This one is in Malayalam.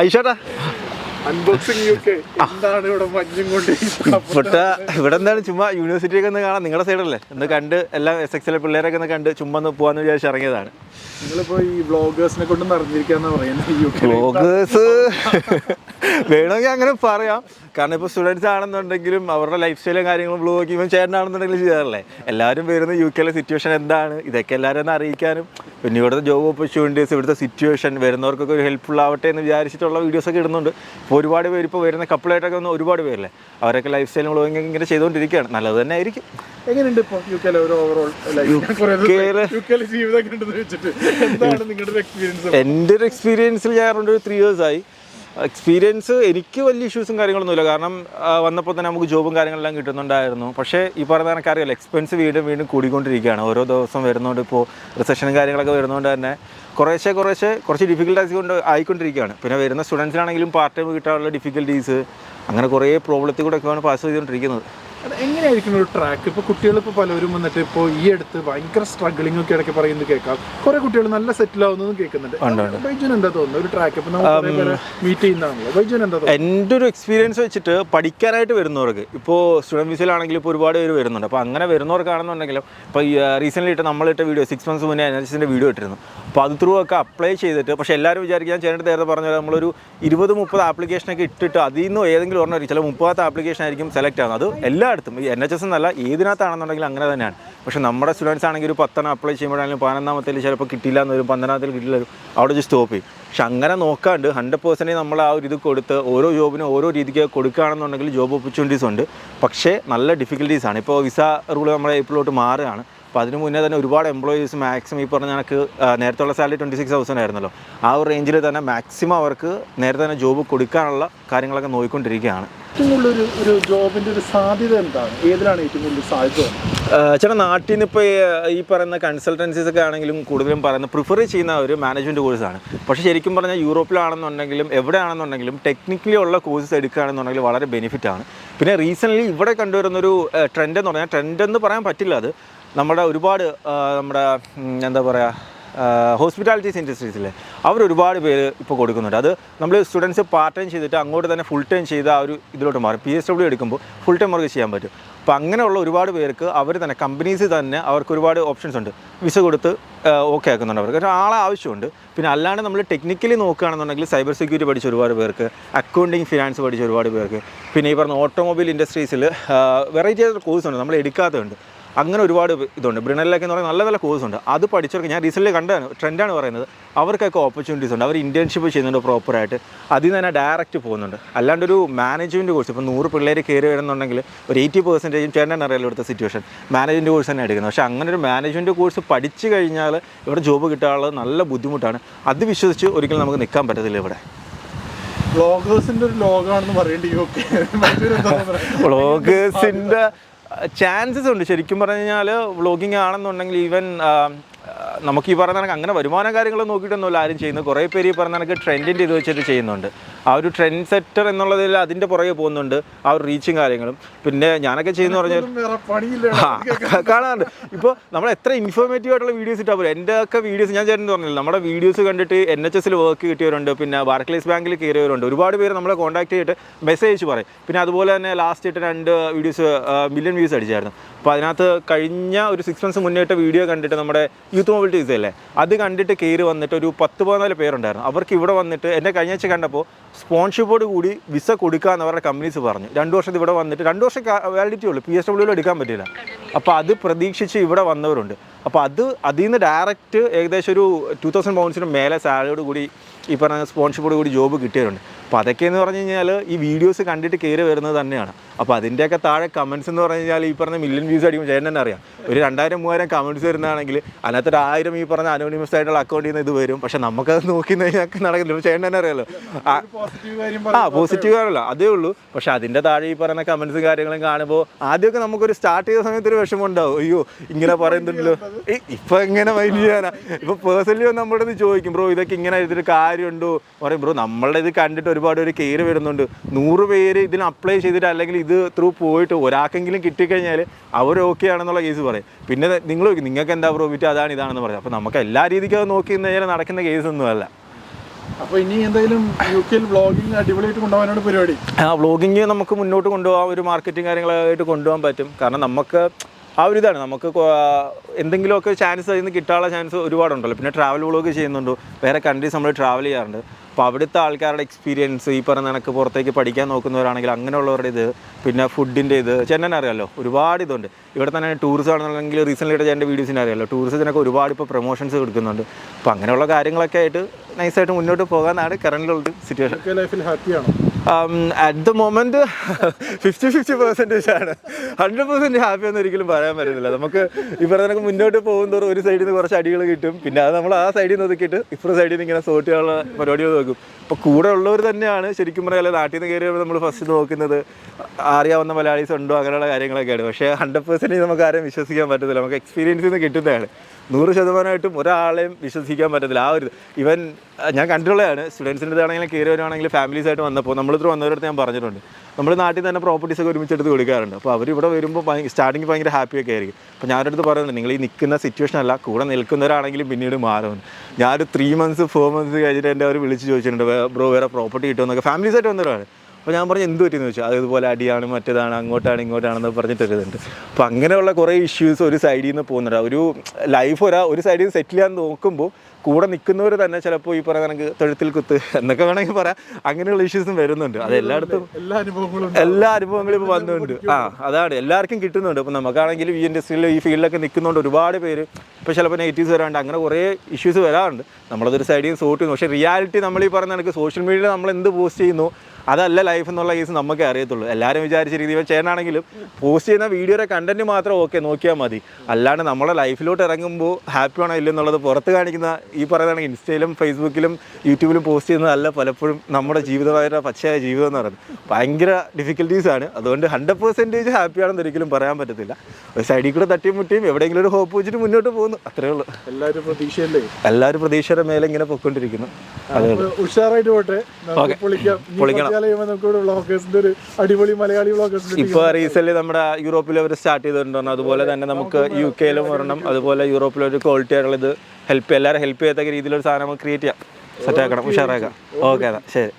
ഐഷേട്ടാ? അൺബോക്സിംഗ് എന്താണ് ഇവിടെ മഞ്ഞും കൊണ്ട് ഇവിടെ ഇവിടെ എന്താണ് ചുമ്മാ യൂണിവേഴ്സിറ്റിയൊക്കെ ഒന്ന് കാണാം. നിങ്ങളുടെ സൈഡല്ലേ ഒന്ന് കണ്ട് എല്ലാം എസ് എക്സിലെ പിള്ളേരൊക്കെ ഒന്ന് കണ്ട് ചുമ്മാ ഒന്ന് പോകാന്ന് വിചാരിച്ച് ഇറങ്ങിയതാണ്. നിങ്ങളിപ്പോ ഈ വ്ളോഗേഴ്സിനെ കൊണ്ട് നിറഞ്ഞിരിക്കാന്ന് പറയുന്നത് വ്ളോഗേഴ്സ് വേണമെങ്കിൽ അങ്ങനെ പറയാം. കാരണം ഇപ്പോൾ സ്റ്റുഡൻസ് ആണെന്നുണ്ടെങ്കിലും അവരുടെ ലൈഫ് സ്റ്റൈലും കാര്യങ്ങളും ബ്ലോഗ് ഇവൻ ചേട്ടനാണെന്നുണ്ടെങ്കിലും ചെയ്യാറില്ലേ? എല്ലാവരും വരുന്ന യു കെയിലെ സിറ്റുവേഷൻ എന്താണ്? ഇതൊക്കെ എല്ലാവരും ഒന്ന് അറിയിക്കാനും. പിന്നെ ഇവിടുത്തെ ജോബ് ഓപ്പർച്യൂണിറ്റീസ് ഇവിടുത്തെ സിറ്റുവേഷൻ വരുന്നവർക്കൊക്കെ ഒരു ഹെൽപ്ഫുൾ ആവട്ടെ എന്ന് വിചാരിച്ചിട്ടുള്ള വീഡിയോസൊക്കെ ഇടുന്നുണ്ട്. ഇപ്പോൾ ഒരുപാട് പേര് ഇപ്പോൾ വരുന്ന കപ്പിളായിട്ടൊക്കെ ഒന്ന് ഒരുപാട് പേരല്ലേ? അവരൊക്കെ ലൈഫ് സ്റ്റൈലും ബ്ലോഗിങ് ഇങ്ങനെ ചെയ്തുകൊണ്ടിരിക്കുകയാണ് നല്ലത് തന്നെ ആയിരിക്കും. എങ്ങനെയുണ്ട് ഇപ്പോൾ യു കെയിലെ ഒരു ഓവറോൾ ജീവിതം ഒക്കെ ഉണ്ടെന്ന് വെച്ചിട്ട്. എന്താണ് നിങ്ങളുടെ എക്സ്പീരിയൻസ് എന്റെ ഒരു എക്സ്പീരിയൻസിൽ ഞാൻ ഒരു ത്രീ ഇയേഴ്സ് ആയി. എക്സ്പീരിയൻസ് എനിക്ക് വലിയ ഇഷ്യൂസും കാര്യങ്ങളൊന്നുമില്ല കാരണം വന്നപ്പോൾ തന്നെ നമുക്ക് ജോബും കാര്യങ്ങളെല്ലാം കിട്ടുന്നുണ്ടായിരുന്നു. പക്ഷേ ഈ പറഞ്ഞ കണക്ക് അറിയാലോ എക്സ്പെൻസ് വീണ്ടും വീണ്ടും കൂടിക്കൊണ്ടിരിക്കുകയാണ്. ഓരോ ദിവസം വരുന്നതുകൊണ്ട് ഇപ്പോൾ റിസപ്ഷനും കാര്യങ്ങളൊക്കെ വരുന്നതുകൊണ്ട് തന്നെ കുറേശ്ശെ കുറേശ്ശെ കുറച്ച് ഡിഫിക്കൽട്ടീസ് കൊണ്ട് ആയിക്കൊണ്ടിരിക്കുകയാണ്. പിന്നെ വരുന്ന സ്റ്റുഡൻസിനാണെങ്കിലും പാർട്ട് ടൈം കിട്ടാനുള്ള ഡിഫിക്കൽട്ടീസ് അങ്ങനെ കുറേ പ്രോബ്ലത്തിൽ കൂടെ ഒക്കെയാണ് പാസ് ചെയ്തുകൊണ്ടിരിക്കുന്നത്. അത് എങ്ങനെയായിരിക്കും ഒരു ട്രാക്ക് ഇപ്പോൾ കുട്ടികൾ ഇപ്പോൾ പലരും വന്നിട്ട് ഇപ്പോൾ ഈ അടുത്ത് ഭയങ്കര സ്ട്രഗ്ലിംഗ് ഒക്കെ ഇടയ്ക്ക് പറയുന്നത് കേൾക്കാം. കുറെ കുട്ടികൾ നല്ല സെറ്റിൽ ആവുന്നതും കേൾക്കുന്നുണ്ട്. ബൈജുൻ എന്താ തോന്നുന്നത്? ഒരു ട്രാക്ക് ഇപ്പൊ നമ്മൾ മീറ്റ് ചെയ്യുന്നതാണല്ലോ. ബൈജുൻ എന്താ എന്റെ ഒരു എക്സ്പീരിയൻസ് വെച്ചിട്ട് പഠിക്കാനായിട്ട് വരുന്നവർക്ക് ഇപ്പോൾ സ്റ്റുഡന്റ് വിസയിലാണെങ്കിൽ ഇപ്പോൾ ഒരുപാട് പേര് വരുന്നുണ്ട്. അപ്പോൾ അങ്ങനെ വരുന്നവർക്കാണെന്നുണ്ടെങ്കിലും ഇപ്പോൾ ഈ റീസെന്റ്ലി ഇട്ട് നമ്മളിട്ട വീഡിയോ സിക്സ് മന്ത്സ് മുന്നേ എനർജിസിന്റെ വീഡിയോ ഇട്ടിരുന്നു. അപ്പോൾ അത് ത്രൂ ഒക്കെ അപ്ലൈ ചെയ്തിട്ട് പക്ഷേ എല്ലാവരും വിചാരിക്കാൻ ചേട്ടൻ നേരത്തെ പറഞ്ഞ നമ്മളൊരു ഇരുപത് മുപ്പത് ആപ്ലിക്കേഷനൊക്കെ ഇട്ടിട്ട് അതിൽ നിന്ന് ഏതെങ്കിലും ഒരെണ്ണം ചില മുപ്പതാമത്തെ ആപ്ലിക്കേഷൻ ആയിരിക്കും സെലക്ട് ആകുന്നത് അത് എല്ലായിടത്തും. ഈ എൻ എച്ച് എസ് എന്നല്ല ഏതിനകത്താണെന്നുണ്ടെങ്കിൽ അങ്ങനെ തന്നെയാണ്. പക്ഷേ നമ്മുടെ സ്റ്റുഡൻസ് ആണെങ്കിൽ ഒരു പത്തെണ്ണം അപ്ലൈ ചെയ്യുമ്പോഴാണെങ്കിലും പതിനൊന്നാമത്തിൽ ചിലപ്പോൾ കിട്ടിയില്ല എന്ന് വരും പന്ത്രണ്ടാമത്തിൽ കിട്ടില്ല വരും. അവിടെ ജസ്റ്റ് സ്റ്റോപ്പ് ചെയ്യും. പക്ഷെ അങ്ങനെ നോക്കാണ്ട് ഹൺഡ്രഡ് പേഴ്സന്റേജ് നമ്മൾ ആ ഒരു ഇത് കൊടുത്ത് ഓരോ ജോബിനും ഓരോ രീതിക്ക് കൊടുക്കുകയാണെന്നുണ്ടെങ്കിൽ ജോബ് ഓപ്പർച്യൂണിറ്റീസ് ഉണ്ട്. പക്ഷേ നല്ല ഡിഫിക്കൽട്ടീസ് ആണ്. ഇപ്പോൾ വിസ റൂൾ നമ്മുടെ ഏപ്രിലോട്ട് മാറുകയാണ്. അപ്പോൾ അതിന് മുന്നേ തന്നെ ഒരുപാട് എംപ്ലോയീസ് മാക്സിമം ഈ പറഞ്ഞ കണക്ക് നേരത്തെയുള്ള നേരത്തെ ഉള്ള സാലറി ട്വന്റി സിക്സ് തൗസൻഡ് ആയിരുന്നല്ലോ. ആ ഒരു റേഞ്ചിൽ തന്നെ മാക്സിമം അവർക്ക് നേരത്തെ തന്നെ ജോബ് കൊടുക്കാനുള്ള കാര്യങ്ങളൊക്കെ നോക്കിക്കൊണ്ടിരിക്കുകയാണ്. ഏറ്റവും കൂടുതൽ ഒരു ഒരു സാധ്യത എന്താണ്? ഏതിലാണ് ഏറ്റവും കൂടുതൽ സാധ്യത ചേട്ടാ ചില നാട്ടിൽ നിന്ന് ഇപ്പോൾ ഈ പറയുന്ന കൺസൾട്ടൻസീസ് ഒക്കെ ആണെങ്കിലും കൂടുതലും പറയുന്ന പ്രിഫർ ചെയ്യുന്ന ഒരു മാനേജ്മെന്റ് കോഴ്സാണ് പക്ഷേ ശരിക്കും പറഞ്ഞാൽ യൂറോപ്പിലാണെന്നുണ്ടെങ്കിലും എവിടെയാണെന്നുണ്ടെങ്കിലും ടെക്നിക്കലി ഉള്ള കോഴ്സ് എടുക്കുകയാണെന്നുണ്ടെങ്കിൽ വളരെ ബെനിഫിറ്റ് ആണ്. പിന്നെ റീസെന്റ്ലി ഇവിടെ കണ്ടുവരുന്നൊരു ട്രെൻഡ് എന്ന് പറഞ്ഞാൽ ട്രെൻഡ് എന്ന് പറയാൻ പറ്റില്ല അത്. നമ്മുടെ ഒരുപാട് നമ്മുടെ എന്താ പറയുക ഹോസ്പിറ്റാലിറ്റീസ് ഇൻഡസ്ട്രീസിലെ അവർ ഒരുപാട് പേര് ഇപ്പോൾ കൊടുക്കുന്നുണ്ട്. അത് നമ്മൾ സ്റ്റുഡൻസ് പാർട്ട് ടൈം ചെയ്തിട്ട് അങ്ങോട്ട് തന്നെ ഫുൾ ടൈം ചെയ്ത് ആ ഒരു ഇതിലോട്ട് മാറും. പി എസ് ഡബ്ല്യു എടുക്കുമ്പോൾ ഫുൾ ടൈം വർക്ക് ചെയ്യാൻ പറ്റും. അപ്പോൾ അങ്ങനെയുള്ള ഒരുപാട് പേർക്ക് അവർ തന്നെ കമ്പനീസ് തന്നെ അവർക്ക് ഒരുപാട് ഓപ്ഷൻസ് ഉണ്ട്. വിസ കൊടുത്ത് ഓക്കെ ആക്കുന്നുണ്ട് അവർക്ക്. കാരണം ആളെ ആവശ്യമുണ്ട്. പിന്നെ അല്ലാണ്ട് നമ്മൾ ടെക്നിക്കലി നോക്കുകയാണെന്നുണ്ടെങ്കിൽ സൈബർ സെക്യൂരിറ്റി പഠിച്ച ഒരുപാട് പേർക്ക് അക്കൗണ്ടിങ് ഫിനാൻസ് പഠിച്ച ഒരുപാട് പേർക്ക് പിന്നെ ഈ പറഞ്ഞ ഓട്ടോമൊബൈൽ ഇൻഡസ്ട്രീസിൽ വെറൈറ്റി ആയിട്ടുള്ള കോഴ്സ് ഉണ്ട്. നമ്മൾ എടുക്കാത്തതുണ്ട്. അങ്ങനെ ഒരുപാട് ഇതുണ്ട്. ബ്രിണലിലൊക്കെ എന്ന് പറയുന്നത് നല്ല നല്ല കോഴ്സ് ഉണ്ട്. അത് പഠിച്ചവർക്ക് ഞാൻ റീസെന്റ് കണ്ടാണ് ട്രെൻഡാണ് പറയുന്നത്. അവർക്കൊക്കെ ഓപ്പർച്യൂണിറ്റീസ് ഉണ്ട്. അവർ ഇന്റേൺഷിപ്പ് ചെയ്യുന്നുണ്ട് പ്രോപ്പറായിട്ട് അതിൽ നിന്ന് തന്നെ ഡയറക്റ്റ് പോകുന്നുണ്ട്. അല്ലാണ്ട് ഒരു മാനേജ്മെന്റ് കോഴ്സ് ഇപ്പോൾ നൂറ് പിള്ളേർ കയറി വരുന്നുണ്ടെങ്കിൽ ഒരു എയ്റ്റി പെർസെന്റേജും ചേട്ടൻ അറിയാലോ ഇവിടുത്തെ സിറ്റുവേഷൻ മാനേജ്മെന്റ് കോഴ്സ് തന്നെ എടുക്കുന്നത്. പക്ഷേ അങ്ങനെ ഒരു മാനേജ്മെന്റ് കോഴ്സ് പഠിച്ചു കഴിഞ്ഞാൽ ഇവിടെ ജോബ് കിട്ടാനുള്ളത് നല്ല ബുദ്ധിമുട്ടാണ്. അത് വിശ്വസിച്ച് ഒരിക്കലും നമുക്ക് നിൽക്കാൻ പറ്റത്തില്ല ഇവിടെ. വ്ളോഗേഴ്സിന്റെ ഒരു ലോകമാണെന്ന് പറയേണ്ടി ഓക്കെ ചാൻസസ് ഉണ്ട്. ശരിക്കും പറഞ്ഞു കഴിഞ്ഞാൽ വ്ളോഗിങ് ആണെന്നുണ്ടെങ്കിൽ ഈവൻ നമുക്ക് ഈ പറഞ്ഞ കണക്ക് അങ്ങനെ വരുമാന കാര്യങ്ങൾ നോക്കിയിട്ടൊന്നുമില്ല ആരും ചെയ്യുന്നത്. കുറേ പേര് ഈ പറഞ്ഞ കണക്ക് ട്രെൻഡിന്റെ ഇത് വെച്ചിട്ട് ചെയ്യുന്നുണ്ട്. ആ ഒരു ട്രെൻഡ് സെറ്റർ എന്നുള്ളതിൽ അതിന്റെ പുറകെ പോകുന്നുണ്ട് ആ ഒരു റീച്ചും കാര്യങ്ങളും. പിന്നെ ഞാനൊക്കെ ചെയ്യുന്ന പറഞ്ഞാൽ കാണാറുണ്ട്. ഇപ്പോൾ നമ്മൾ എത്ര ഇൻഫോർമേറ്റീവ് ആയിട്ടുള്ള വീഡിയോസ് ഇട്ടാൽ പോലും എന്റെ ഒക്കെ വീഡിയോസ് ഞാൻ ചേട്ടൻ പറഞ്ഞില്ല നമ്മുടെ വീഡിയോസ് കണ്ടിട്ട് എൻ എച്ച് എസിൽ വർക്ക് കിട്ടിയവരുണ്ട് പിന്നെ ബാർക്ലേസ് ബാങ്കിൽ കയറിയവരുണ്ട് ഒരുപാട് പേര് നമ്മളെ കോൺടാക്ട് ചെയ്തിട്ട് മെസ്സേജ് അയച്ച് പറയും. പിന്നെ അതുപോലെ തന്നെ ലാസ്റ്റ് ഇട്ട് രണ്ട് വീഡിയോസ് മില്യൺ വ്യൂസ് അടിച്ചായിരുന്നു. അപ്പോൾ അതിനകത്ത് കഴിഞ്ഞ ഒരു സിക്സ് മന്ത്സ് മുന്നേറ്റ വീഡിയോ കണ്ടിട്ട് നമ്മുടെ യൂത്ത് മൊബിലിറ്റീസ് അല്ലേ അത് കണ്ടിട്ട് കയറി വന്നിട്ട് ഒരു പത്ത് പതിനാല് പേരുണ്ടായിരുന്നു. അവർക്ക് ഇവിടെ വന്നിട്ട് എന്നെ കഴിഞ്ഞ ആഴ്ച കണ്ടപ്പോൾ സ്പോൺഷിപ്പോട് കൂടി വിസ കൊടുക്കാമെന്ന് അവരുടെ കമ്പനീസ് പറഞ്ഞു. രണ്ട് വർഷത്തിൽ ഇവിടെ വന്നിട്ട് രണ്ട് വർഷം വാലിഡിറ്റി ഉള്ളൂ. പി എസ് ഡബ്ല്യൂയിൽ എടുക്കാൻ പറ്റില്ല. അപ്പോൾ അത് പ്രതീക്ഷിച്ച് ഇവിടെ വന്നവരുണ്ട്. അപ്പോൾ അത് അതിൽ നിന്ന് ഡയറക്റ്റ് ഏകദേശം ഒരു ടു തൗസൻഡ് പൗണ്ട്സിന് മേലെ സാലറിയോട് കൂടി ഈ പറഞ്ഞ സ്പോൺഷിപ്പോട് കൂടി ജോബ് കിട്ടിയവരുണ്ട്. അപ്പോൾ അതൊക്കെ എന്ന് പറഞ്ഞു കഴിഞ്ഞാൽ ഈ വീഡിയോസ് കണ്ടിട്ട് കയറി വരുന്നത് തന്നെയാണ്. അപ്പോൾ അതിന്റെയൊക്കെ താഴെ കമൻസ് എന്ന് പറഞ്ഞു കഴിഞ്ഞാൽ ഈ പറഞ്ഞ മില്യൺ വ്യൂസ് അടിക്കും ചേട്ടൻ തന്നെ അറിയാം. ഒരു രണ്ടായിരം മൂവായിരം കമൻസ് വരുന്നതാണെങ്കിൽ അതിനകത്ത് ഒരു ആയിരം ഈ പറഞ്ഞ അനോണിമസ് ആയിട്ടുള്ള അക്കൗണ്ടിൽ നിന്ന് ഇത് വരും. പക്ഷെ നമുക്കത് നോക്കി കഴിഞ്ഞാൽ നടക്കില്ല. ചേട്ടൻ തന്നെ അറിയാലോ. ആ പോസിറ്റീവ് ആണല്ലോ അതേ ഉള്ളൂ. പക്ഷെ അതിന്റെ താഴെ ഈ പറയുന്ന കമൻസും കാര്യങ്ങളും കാണുമ്പോൾ ആദ്യമൊക്കെ നമുക്കൊരു സ്റ്റാർട്ട് ചെയ്ത സമയത്ത് ഒരു വിഷമം ഉണ്ടാവും. അയ്യോ ഇങ്ങനെ പറയുന്നുണ്ടല്ലോ. ഇപ്പം എങ്ങനെ മൈൻഡ് ചെയ്യാനാ? ഇപ്പം പേഴ്സണലി നമ്മുടെ ഇത് ചോദിക്കും. ബ്രോ ഇതൊക്കെ ഇങ്ങനെ ഇതൊരു കാര്യമുണ്ടോ? പറയും. ബ്രോ നമ്മളുടെ ഇത് കണ്ടിട്ട് ഒരുപാട് ഒരു കയറി വരുന്നുണ്ട്. നൂറ് പേര് ഇതിന് അപ്ലൈ ചെയ്തിട്ട് അല്ലെങ്കിൽ ഇത് ത്രൂ പോയിട്ട് ഒരാൾക്കെങ്കിലും കിട്ടിക്കഴിഞ്ഞാൽ അവർ ഓക്കെ ആണെന്നുള്ള കേസ് പറയും. പിന്നെ നിങ്ങൾ നിങ്ങൾക്ക് എന്താ പ്രോഫിറ്റ് അതാണ് ഇതാണെന്ന് പറയും അപ്പോൾ നമുക്ക് എല്ലാ രീതിക്കും അത് നോക്കി കഴിഞ്ഞാൽ നടക്കുന്ന കേസ് ഒന്നുമല്ല അപ്പോൾ ഇനി എന്തായാലും യു കെയിൽ വ്ളോഗിങ് അടിപൊളിയായിട്ട് കൊണ്ടുപോകാനാണ് പരിപാടി. ആ വ്ളോഗിങ് നമുക്ക് മുന്നോട്ട് കൊണ്ടുപോകാം ഒരു മാർക്കറ്റിംഗ് കാര്യങ്ങളായിട്ട് കൊണ്ടുപോകാൻ പറ്റും. കാരണം നമുക്ക് ആ ഒരു ഇതാണ്. നമുക്ക് എന്തെങ്കിലുമൊക്കെ ചാൻസ് അതിൽ നിന്ന് കിട്ടാനുള്ള ചാൻസ് ഒരുപാടുണ്ടല്ലോ. പിന്നെ ട്രാവൽ വ്ളോഗ് ചെയ്യുന്നുണ്ട്. വേറെ കൺട്രീസ് നമ്മൾ ട്രാവൽ ചെയ്യാറുണ്ട്. അപ്പോൾ അവിടുത്തെ ആൾക്കാരുടെ എക്സ്പീരിയൻസ് ഈ പറഞ്ഞ കണക്ക് പുറത്തേക്ക് പഠിക്കാൻ നോക്കുന്നവരാണെങ്കിൽ അങ്ങനെയുള്ളവരുടെ ഇത് പിന്നെ ഫുഡിന്റെ ഇത്. ചെന്നൈ അറിയാമല്ലോ ഒരുപാട് ഇതുണ്ട്. ഇവിടെ തന്നെ ടൂറിസം ആണെന്നുണ്ടെങ്കിൽ റീസെന്റ് ആയിട്ട് എന്റെ വീഡിയോസിനെ അറിയാമല്ലോ ടൂറിസത്തിനൊക്കെ ഒരുപാട് ഇപ്പോൾ പ്രൊമോഷൻസ് കൊടുക്കുന്നുണ്ട്. അപ്പോൾ അങ്ങനെയുള്ള കാര്യങ്ങളൊക്കെ ആയിട്ട് നൈസായിട്ട് മുന്നോട്ട് പോകാനാണ് കറണ്ടിലുള്ള സിറ്റുവേഷൻ ലൈഫിൽ ഹാപ്പിയാണോ at the moment fifty fifty percentage ആണ് ഹൺഡ്രഡ് പെർസെന്റ് ഹാപ്പി എന്ന് ഒരിക്കലും പറയാൻ പറ്റുന്നില്ല നമുക്ക് കണക്ക് മുന്നോട്ട് പോകും തോറും ഒരു സൈഡിൽ നിന്ന് കുറച്ച് അടികൾ കിട്ടും. പിന്നെ അത് നമ്മൾ ആ സൈഡിൽ നിന്ന് ഒതുക്കിയിട്ട് ഇപ്പുറത്തെ സൈഡിൽ നിന്ന് ഇങ്ങനെ സോർട്ട് ചെയ്യാനുള്ള പരിപാടികൾ നോക്കും. അപ്പോൾ കൂടെ ഉള്ളവർ തന്നെയാണ് ശരിക്കും പറയാൻ നാട്ടിൽ നിന്ന് കയറി നമ്മൾ ഫസ്റ്റ് നോക്കുന്നത്. അറിയാവുന്ന മലയാളീസ് ഉണ്ടോ? അങ്ങനെയുള്ള കാര്യങ്ങളൊക്കെയാണ് പക്ഷേ ഹൺഡ്രഡ് പെർസെന്റേജ് നമുക്ക് ആരെയും വിശ്വസിക്കാൻ പറ്റത്തില്ല. നമുക്ക് എക്സ്പീരിയൻസിൽ നിന്ന് കിട്ടുന്നതാണ്. നൂറ് ശതമാനമായിട്ടും ഒരാളെയും വിശ്വസിക്കാൻ പറ്റത്തില്ല. ആ ഒരു ഇവൻ ഞാൻ കണ്ടിട്ടുള്ളതാണ്. സ്റ്റുഡൻസിന്റെ ഇതാണെങ്കിലും കയറി വരുവാണെങ്കിൽ ഫാമിലീസ് ആയിട്ട് വന്നപ്പോൾ നമ്മളിത്ര വന്നവരടുത്ത് ഞാൻ പറഞ്ഞിട്ടുണ്ട്. നമ്മൾ നാട്ടിൽ തന്നെ പ്രോപ്പർട്ടീസ് ഒക്കെ ഒരുമിച്ച് എടുത്ത് കൊടുക്കാറുണ്ട്. അപ്പോൾ അവർ ഇവിടെ വരുമ്പോൾ സ്റ്റാർട്ടിങ് ഭയങ്കര ഹാപ്പി ഒക്കെ ആയിരിക്കും. അപ്പോൾ ഞാനൊരു അടുത്ത് പറയുന്നുണ്ട് നിങ്ങൾ ഈ നിൽക്കുന്ന സിറ്റുവേഷൻ അല്ല കൂടെ നിൽക്കുന്നവരാണെങ്കിലും പിന്നീട് മാറും. ഞാനൊരു ത്രീ മന്ത്സ് ഫോർ മന്ത്സ് കഴിഞ്ഞിട്ട് എന്റെ അവർ വിളിച്ച് ചോദിച്ചിട്ടുണ്ട് ബ്രോ വേറെ പ്രോപ്പർട്ടി കിട്ടുമെന്നൊക്കെ ഫാമിലീസ് ആയിട്ട് വന്നവരാണ് അപ്പോൾ ഞാൻ പറഞ്ഞു എന്ത് പറ്റിയെന്ന് ചോദിച്ചു? അത് ഇതുപോലെ അടിയാണ് മറ്റേതാണ് അങ്ങോട്ടാണ് ഇങ്ങോട്ടാണെന്ന് പറഞ്ഞിട്ടൊരിതുണ്ട് അപ്പോൾ അങ്ങനെയുള്ള കുറേ ഇഷ്യൂസ് ഒരു സൈഡിൽ നിന്ന് പോകുന്നുണ്ട്. ഒരു ലൈഫ് ഒരാ ഒരു സൈഡിൽ നിന്ന് സെറ്റിൽ ചെയ്യാൻ നോക്കുമ്പോൾ കൂടെ നിൽക്കുന്നവർ തന്നെ ചിലപ്പോൾ ഈ പറയുന്ന കണക്ക് തൊഴുത്തിൽ കുത്ത് എന്നൊക്കെ വേണമെങ്കിൽ പറയാം. അങ്ങനെയുള്ള ഇഷ്യൂസും വരുന്നുണ്ട്. അത് എല്ലായിടത്തും എല്ലാ അനുഭവങ്ങളും. എല്ലാ അനുഭവങ്ങളും ഇപ്പോൾ വന്നുണ്ട് ആ അതാണ്. എല്ലാവർക്കും കിട്ടുന്നുണ്ട്. അപ്പോൾ നമുക്കാണെങ്കിലും ഈ ഇൻഡസ്ട്രിയിൽ ഈ ഫീൽഡിലൊക്കെ നിൽക്കുന്നുണ്ട് ഒരുപാട് പേര് ഇപ്പോൾ ചിലപ്പോൾ നെഗറ്റീവ്സ് വരാണ്ട് അങ്ങനെ കുറേ ഇഷ്യൂസ് വരാറുണ്ട്. നമ്മളതൊരു സൈഡിൽ നിന്ന് സോട്ട് ചെയ്യുന്നു. പക്ഷേ റിയാലിറ്റി നമ്മൾ ഈ പറഞ്ഞ കണക്ക് സോഷ്യൽ മീഡിയയിൽ നമ്മൾ എന്ത് പോസ്റ്റ് ചെയ്യുന്നു അതല്ല ലൈഫ് എന്നുള്ള കേസ് നമുക്കേ അറിയത്തുള്ളൂ. എല്ലാവരും വിചാരിച്ച രീതി ഇവൻ ചേട്ടനാണെങ്കിലും പോസ്റ്റ് ചെയ്യുന്ന വീഡിയോയുടെ കണ്ടന്റ് മാത്രം ഓക്കെ നോക്കിയാൽ മതി. അല്ലാണ്ട് നമ്മളെ ലൈഫിലോട്ട് ഇറങ്ങുമ്പോൾ ഹാപ്പി ആണോ ഇല്ലെന്നുള്ളത് പുറത്ത് കാണിക്കുന്ന ഈ പറയുന്ന ഇൻസ്റ്റയിലും ഫേസ്ബുക്കിലും യൂട്യൂബിലും പോസ്റ്റ് ചെയ്യുന്നതല്ല പലപ്പോഴും നമ്മുടെ ജീവിതമായിട്ട് പച്ചയായ ജീവിതം എന്ന് പറയുന്നത്. ഭയങ്കര ഡിഫിക്കൽട്ടീസ് ആണ്. അതുകൊണ്ട് ഹൺഡ്രഡ് പെർസെന്റേജ് ഹാപ്പി ആണെന്ന് ഒരിക്കലും പറയാൻ പറ്റത്തില്ല. ഒരു സൈഡിൽ കൂടെ തട്ടിയും മുട്ടിയും എവിടെയെങ്കിലും ഒരു ഹോപ്പ് വെച്ചിട്ട് മുന്നോട്ട് പോകുന്നു. അത്രേ ഉള്ളൂ. എല്ലാവരും പ്രതീക്ഷയല്ലേ? എല്ലാവരും പ്രതീക്ഷയുടെ മേലെ ഇങ്ങനെ പൊയ്ക്കൊണ്ടിരിക്കുന്നു. അതേ ഉഷാറായിട്ട് പോട്ടെ. പൊളിക്കണം. ഒരു അടിപൊളി മലയാളി ഇപ്പോൾ റീസെന്റ് നമ്മുടെ യൂറോപ്പിൽ അവർ സ്റ്റാർട്ട് ചെയ്തിട്ടുണ്ട് അതുപോലെ തന്നെ നമുക്ക് യു കെയിലും വരണം. അതുപോലെ യൂറോപ്പിൽ ഒരു ക്വാളിറ്റി ആയിട്ടുള്ള ഇത് ഹെൽപ്പ് എല്ലാവരും ഹെൽപ്പ് ചെയ്യത്തക്ക രീതിയിലൊരു സാധനം നമുക്ക് ക്രിയേറ്റ് ചെയ്യാം. സെറ്റ് ആക്കണം. ഉഷാറാക്കാം. ഓക്കെ ശരി.